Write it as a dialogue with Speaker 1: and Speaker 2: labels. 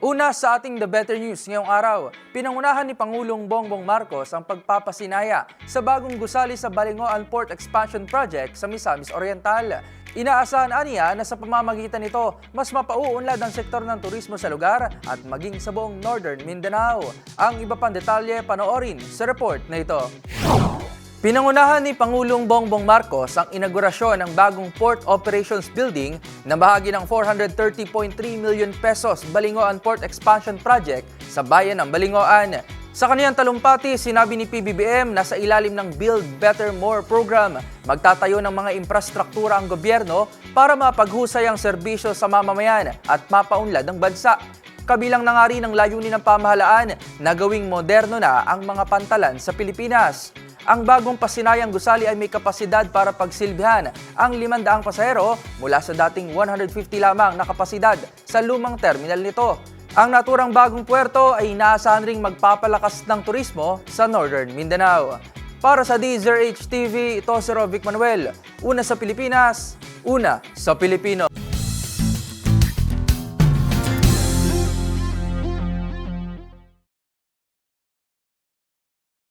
Speaker 1: Una sa ating The Better News ngayong araw, pinangunahan ni Pangulong Bongbong Marcos ang pagpapasinaya sa bagong gusali sa Balingoan Port Expansion Project sa Misamis Oriental. Inaasahan aniya na sa pamamagitan nito, mas mapauunlad ang sektor ng turismo sa lugar at maging sa buong Northern Mindanao. Ang iba pang detalye panoorin sa report na ito. Pinangunahan ni Pangulong Bongbong Marcos ang inaugurasyon ng bagong Port Operations Building na bahagi ng 430.3 million pesos Balingoan Port Expansion Project sa bayan ng Balingoan. Sa kaniyang talumpati, sinabi ni PBBM na sa ilalim ng Build Better More program, magtatayo ng mga infrastruktura ang gobyerno para mapaghusay ang serbisyo sa mamamayan at mapaunlad ang bansa. Kabilang na nga rin ang layunin ng pamahalaan na gawing moderno na ang mga pantalan sa Pilipinas. Ang bagong pasinayang gusali ay may kapasidad para pagsilbihan ang 500 pasahero mula sa dating 150 lamang na kapasidad sa lumang terminal nito. Ang naturang bagong puerto ay inaasahan ring magpapalakas ng turismo sa Northern Mindanao. Para sa DZRH TV, ito si Rovic Manuel. Una sa Pilipinas, una sa Pilipino.